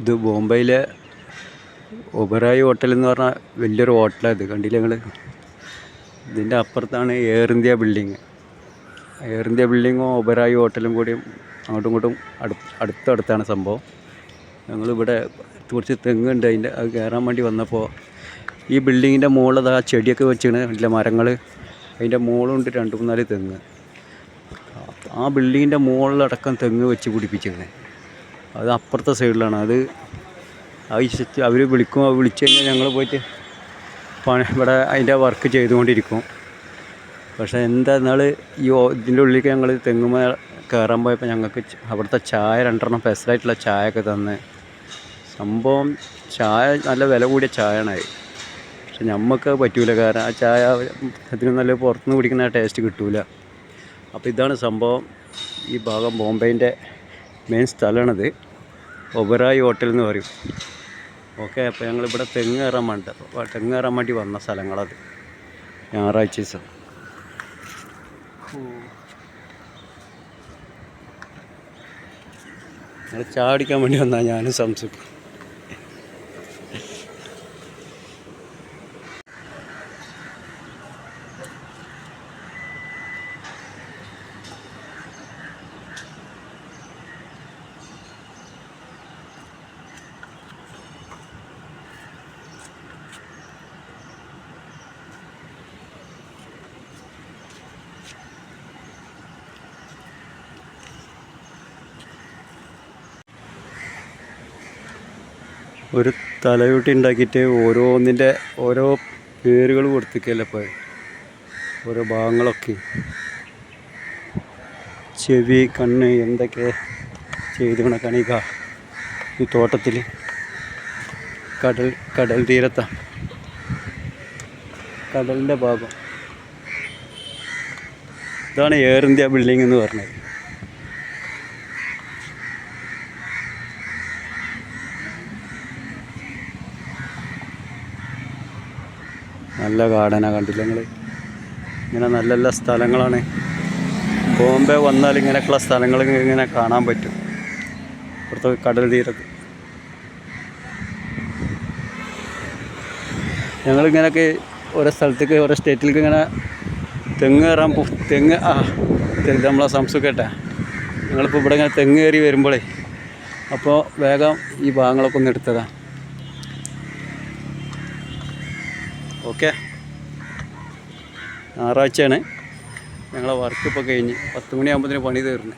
ഇത് ബോംബെയിലെ ഒബറായി ഹോട്ടൽ എന്ന് പറഞ്ഞാൽ വലിയൊരു ഹോട്ടലാണ് ഇത്. കണ്ടില്ലേ നിങ്ങൾ ഇതിന്റെ അപ്പുറത്താണ് Air India building Air India ബിൽഡിങ്ങും Oberoi ഹോട്ടലും കൂടി അങ്ങോട്ടും ഇങ്ങോട്ടും അടു അടുത്തടുത്താണ് സംഭവം. ഞങ്ങളിവിടെ കുറച്ച് തെങ്ങുണ്ട്. അതിന്റെ അത് കയറാൻ വേണ്ടി വന്നപ്പോൾ ഈ ബിൽഡിങ്ങിന്റെ മുകളിൽ ആ ചെടിയൊക്കെ വെച്ചാണ് കണ്ടില്ല മരങ്ങൾ അതിന്റെ മുകളുണ്ട് രണ്ട് മൂന്നാൽ തെങ്ങ്. ആ ബിൽഡിങ്ങിന്റെ മുകളിലടക്കം തെങ്ങ് വെച്ച് പിടിപ്പിച്ചിരുന്നത് അത് അപ്പുറത്തെ സൈഡിലാണ്. അത് ആവശ്യത്തിൽ അവർ വിളിക്കും വിളിച്ചു കഴിഞ്ഞാൽ ഞങ്ങൾ പോയിട്ട് പണി ഇവിടെ അതിന്റെ വർക്ക് ചെയ്തുകൊണ്ടിരിക്കും. പക്ഷേ എന്താ എന്നാൽ ഈ ഇതിന്റെ ഉള്ളിലേക്ക് ഞങ്ങൾ തെങ്ങുമ കയറാൻ പോയപ്പോൾ ഞങ്ങൾക്ക് അവിടുത്തെ ചായ രണ്ടെണ്ണം സ്പെഷ്യലായിട്ടുള്ള ചായ ഒക്കെ തന്ന്. സംഭവം ചായ നല്ല വില കൂടിയ ചായയാണ് പക്ഷെ നമുക്ക് പറ്റൂല. കാരണം ആ ചായ അതിന് നല്ല പുറത്തുനിന്ന് കുടിക്കുന്ന ടേസ്റ്റ് കിട്ടൂല. അപ്പോൾ ഇതാണ് സംഭവം. ഈ ഭാഗം ബോംബെയിന്റെ മെയിൻ സ്ഥലമാണിത്. ഒബറായി ഹോട്ടൽ എന്ന് പറയും. ഓക്കെ അപ്പോൾ ഞങ്ങളിവിടെ തെങ്ങ് കയറാൻ വേണ്ടി തെങ്ങ് കയറാൻ വേണ്ടി വന്ന സ്ഥലങ്ങളത്. ഞായറാഴ്ച ദിവസം. ഞങ്ങൾ ചാടിക്കാൻ വേണ്ടി വന്നാൽ ഞാനും സംസുക്കും ഒരു തലയൂട്ടി ഉണ്ടാക്കിയിട്ട് ഓരോന്നിന്റെ ഓരോ പേരുകൾ കൊടുത്തിക്കല്ലേ ഇപ്പോൾ ഓരോ ഭാഗങ്ങളൊക്കെ. ചെവി കണ്ണ് എന്തൊക്കെ ചെയ്ത് കാ- ഈ തോട്ടത്തിൽ. കടൽ കടൽ തീരത്താണ് കടലിന്റെ ഭാഗം. ഇതാണ് എയർ ഇന്ത്യ ബിൽഡിംഗ് എന്ന് പറഞ്ഞത്. നല്ല ഗാർഡനാണ് കണ്ടില്ല നിങ്ങൾ ഇങ്ങനെ നല്ല നല്ല സ്ഥലങ്ങളാണ്. ബോംബെ വന്നാൽ ഇങ്ങനെയൊക്കെയുള്ള സ്ഥലങ്ങൾ ഇങ്ങനെ കാണാൻ പറ്റും. ഇവിടുത്തെ കടൽ തീരത്ത്. ഞങ്ങളിങ്ങനെയൊക്കെ ഓരോ സ്ഥലത്തേക്ക് ഓരോ സ്റ്റേറ്റിലേക്ക് ഇങ്ങനെ തെങ്ങ് കയറാൻ തെങ്ങ് ആ തെങ്ങ് നമ്മളെ സംസുഖട്ടെ ഞങ്ങളിപ്പോൾ ഇവിടെ ഇങ്ങനെ തെങ്ങ് കയറി വരുമ്പോഴേ അപ്പോൾ വേഗം ഈ ഭാഗങ്ങളൊക്കെ ഒന്ന് എടുത്തതാണ് ഓക്കെ. ഞായറാഴ്ചയാണ്. ഞങ്ങളെ വർക്ക് കഴിഞ്ഞ് പത്ത് മണിയാകുമ്പോഴത്തേന് പണി തീർന്നു.